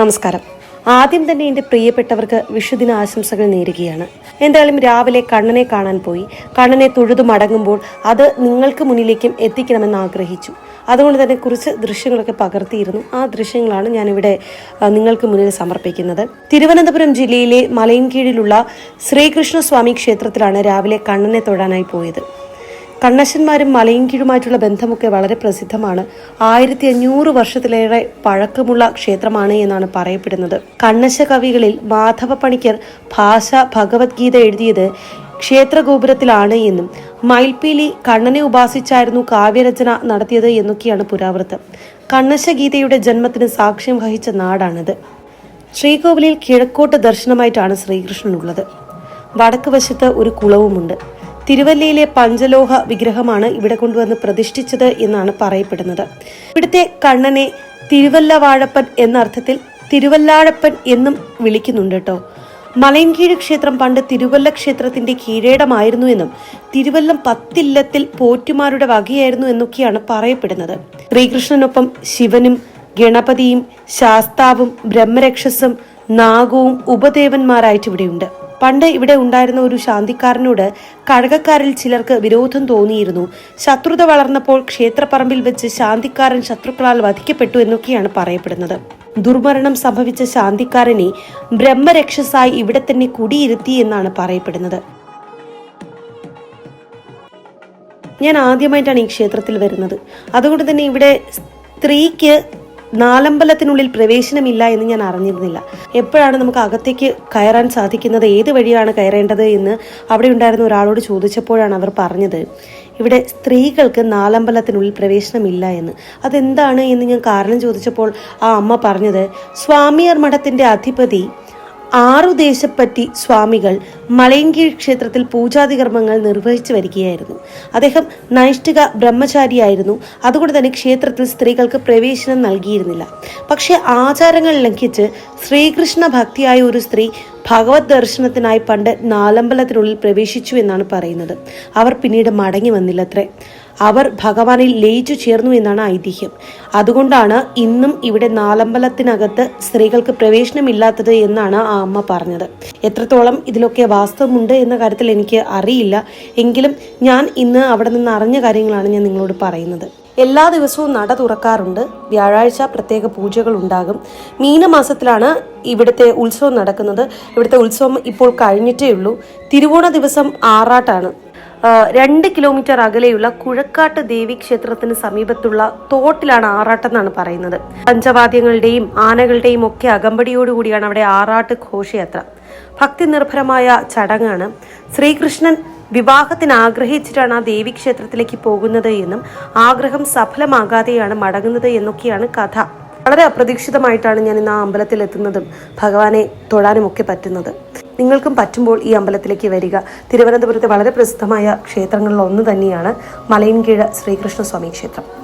നമസ്കാരം. ആദ്യം തന്നെ എന്റെ പ്രിയപ്പെട്ടവർക്ക് വിഷുദിന ആശംസകൾ നേരുകയാണ്. എന്തായാലും രാവിലെ കണ്ണനെ കാണാൻ പോയി. കണ്ണനെ തൊഴുതു മടങ്ങുമ്പോൾ അത് നിങ്ങൾക്ക് മുന്നിലേക്കും എത്തിക്കണമെന്ന് ആഗ്രഹിച്ചു. അതുകൊണ്ട് തന്നെ കുറച്ച് ദൃശ്യങ്ങളൊക്കെ പകർത്തിയിരുന്നു. ആ ദൃശ്യങ്ങളാണ് ഞാനിവിടെ നിങ്ങൾക്ക് മുന്നിൽ സമർപ്പിക്കുന്നത്. തിരുവനന്തപുരം ജില്ലയിലെ മലയൻകീഴിലുള്ള ശ്രീകൃഷ്ണസ്വാമി ക്ഷേത്രത്തിലാണ് രാവിലെ കണ്ണനെ തൊഴാനായി പോയത്. കണ്ണശന്മാരും മലയൻകീഴുമായിട്ടുള്ള ബന്ധമൊക്കെ വളരെ പ്രസിദ്ധമാണ്. ആയിരത്തി അഞ്ഞൂറ് വർഷത്തിലേറെ പഴക്കമുള്ള ക്ഷേത്രമാണ് എന്നാണ് പറയപ്പെടുന്നത്. കണ്ണശ കവികളിൽ മാധവ പണിക്കർ ഭാഷ ഭഗവത്ഗീത എഴുതിയത് ക്ഷേത്രഗോപുരത്തിലാണ് എന്നും മയിൽപ്പീലി കണ്ണനെ ഉപാസിച്ചായിരുന്നു കാവ്യരചന നടത്തിയത് എന്നൊക്കെയാണ് പുരാവൃത്തം. കണ്ണശഗീതയുടെ ജന്മത്തിന് സാക്ഷ്യം വഹിച്ച നാടാണിത്. ശ്രീകോവിലിൽ കിഴക്കോട്ട് ദർശനമായിട്ടാണ് ശ്രീകൃഷ്ണനുള്ളത്. വടക്ക് വശത്ത് ഒരു കുളവുമുണ്ട്. തിരുവല്ലയിലെ പഞ്ചലോഹ വിഗ്രഹമാണ് ഇവിടെ കൊണ്ടുവന്ന് പ്രതിഷ്ഠിച്ചത് എന്നാണ് പറയപ്പെടുന്നത്. ഇവിടുത്തെ കണ്ണനെ തിരുവല്ല വാഴപ്പൻ എന്ന അർത്ഥത്തിൽ തിരുവല്ലാഴപ്പൻ എന്നും വിളിക്കുന്നുണ്ട് കേട്ടോ. മലയൻകീഴ് ക്ഷേത്രം പണ്ട് തിരുവല്ല ക്ഷേത്രത്തിന്റെ കീഴേടമായിരുന്നു എന്നും തിരുവല്ലം പത്തില്ലത്തിൽ പോറ്റുമാരുടെ വകയായിരുന്നു എന്നൊക്കെയാണ് പറയപ്പെടുന്നത്. ശ്രീകൃഷ്ണനൊപ്പം ശിവനും ഗണപതിയും ശാസ്താവും ബ്രഹ്മരക്ഷസും നാഗവും ഉപദേവന്മാരായിട്ട് ഇവിടെയുണ്ട്. പണ്ട് ഇവിടെ ഉണ്ടായിരുന്ന ഒരു ശാന്തിക്കാരനോട് കഴകക്കാരിൽ ചിലർക്ക് വിരോധം തോന്നിയിരുന്നു. ശത്രുത വളർന്നപ്പോൾ ക്ഷേത്രപ്പറമ്പിൽ വെച്ച് ശാന്തിക്കാരൻ ശത്രുക്കളാൽ വധിക്കപ്പെട്ടു എന്നൊക്കെയാണ് പറയപ്പെടുന്നത്. ദുർമരണം സംഭവിച്ച ശാന്തിക്കാരനെ ബ്രഹ്മരക്ഷസായി ഇവിടെ തന്നെ കുടിയിരുത്തി എന്നാണ് പറയപ്പെടുന്നത്. ഞാൻ ആദ്യമായിട്ടാണ് ഈ ക്ഷേത്രത്തിൽ വരുന്നത്. അതുകൊണ്ട് തന്നെ ഇവിടെ സ്ത്രീക്ക് നാലമ്പലത്തിനുള്ളിൽ പ്രവേശനമില്ല എന്ന് ഞാൻ അറിഞ്ഞിരുന്നില്ല. എപ്പോഴാണ് നമുക്ക് അകത്തേക്ക് കയറാൻ സാധിക്കുന്നത്? ഏത് വഴിയാണ് കയറേണ്ടത് എന്ന് അവിടെ ഉണ്ടായിരുന്ന ഒരാളോട് ചോദിച്ചപ്പോഴാണ് അവർ പറഞ്ഞത്. ഇവിടെ സ്ത്രീകൾക്ക് നാലമ്പലത്തിനുള്ളിൽ പ്രവേശനമില്ല എന്ന്. അതെന്താണ് എന്ന് ഞാൻ കാരണം ചോദിച്ചപ്പോൾ ആ അമ്മ പറഞ്ഞത് സ്വാമിയർ മഠത്തിന്റെ അധിപതി ആറു ദേശപ്പറ്റി സ്വാമികൾ മലയൻകീഴ് ക്ഷേത്രത്തിൽ പൂജാതി കർമ്മങ്ങൾ നിർവഹിച്ചു വരികയായിരുന്നു. അദ്ദേഹം നൈഷ്ഠിക ബ്രഹ്മചാരിയായിരുന്നു. അതുകൊണ്ട് തന്നെ ക്ഷേത്രത്തിൽ സ്ത്രീകൾക്ക് പ്രവേശനം നൽകിയിരുന്നില്ല. പക്ഷേ ആചാരങ്ങൾ ലംഘിച്ച് ശ്രീകൃഷ്ണ ഭക്തിയായ ഒരു സ്ത്രീ ഭഗവത് ദർശനത്തിനായി പണ്ട് നാലമ്പലത്തിനുള്ളിൽ പ്രവേശിച്ചു എന്നാണ് പറയുന്നത്. അവർ പിന്നീട് മടങ്ങി വന്നില്ലത്രേ. അവർ ഭഗവാനിൽ ലയിച്ചു ചേർന്നു എന്നാണ് ഐതിഹ്യം. അതുകൊണ്ടാണ് ഇന്നും ഇവിടെ നാലമ്പലത്തിനകത്ത് സ്ത്രീകൾക്ക് പ്രവേശനമില്ലാത്തത് എന്നാണ് ആ അമ്മ പറഞ്ഞത്. എത്രത്തോളം ഇതിലൊക്കെ വാസ്തവമുണ്ട് എന്ന കാര്യത്തിൽ എനിക്ക് അറിയില്ല. എങ്കിലും ഞാൻ ഇന്ന് അവിടെ നിന്ന് അറിഞ്ഞ കാര്യങ്ങളാണ് ഞാൻ നിങ്ങളോട് പറയുന്നത്. എല്ലാ ദിവസവും നട തുറക്കാറുണ്ട്. വ്യാഴാഴ്ച പ്രത്യേക പൂജകൾ ഉണ്ടാകും. മീനമാസത്തിലാണ് ഇവിടുത്തെ ഉത്സവം നടക്കുന്നത്. ഇവിടുത്തെ ഉത്സവം ഇപ്പോൾ കഴിഞ്ഞിട്ടേ ഉള്ളൂ തിരുവോണ ദിവസം ആറാട്ടാണ്. രണ്ട് കിലോമീറ്റർ അകലെയുള്ള കുഴക്കാട്ട് ദേവി ക്ഷേത്രത്തിന് സമീപത്തുള്ള തോട്ടിലാണ് ആറാട്ടം എന്നാണ് പറയുന്നത്. പഞ്ചവാദ്യങ്ങളുടെയും ആനകളുടെയും ഒക്കെ അകമ്പടിയോടുകൂടിയാണ് അവിടെ ആറാട്ട് ഘോഷയാത്ര. ഭക്തി നിർഭരമായ ചടങ്ങാണ്. ശ്രീകൃഷ്ണൻ വിവാഹത്തിന് ആഗ്രഹിച്ചിട്ടാണ് ആ ദേവി ക്ഷേത്രത്തിലേക്ക് പോകുന്നത് എന്നും ആഗ്രഹം സഫലമാകാതെയാണ് മടങ്ങുന്നത് എന്നൊക്കെയാണ് കഥ. വളരെ അപ്രതീക്ഷിതമായിട്ടാണ് ഞാൻ ഇന്ന് ആ അമ്പലത്തിൽ എത്തുന്നതും ഭഗവാനെ തൊഴാനും ഒക്കെ പറ്റുന്നത്. നിങ്ങൾക്കും പറ്റുമ്പോൾ ഈ അമ്പലത്തിലേക്ക് വരിക. തിരുവനന്തപുരത്തെ വളരെ പ്രസിദ്ധമായ ക്ഷേത്രങ്ങളിൽ ഒന്ന് തന്നെയാണ് മലയൻകീഴ് ശ്രീകൃഷ്ണസ്വാമി ക്ഷേത്രം.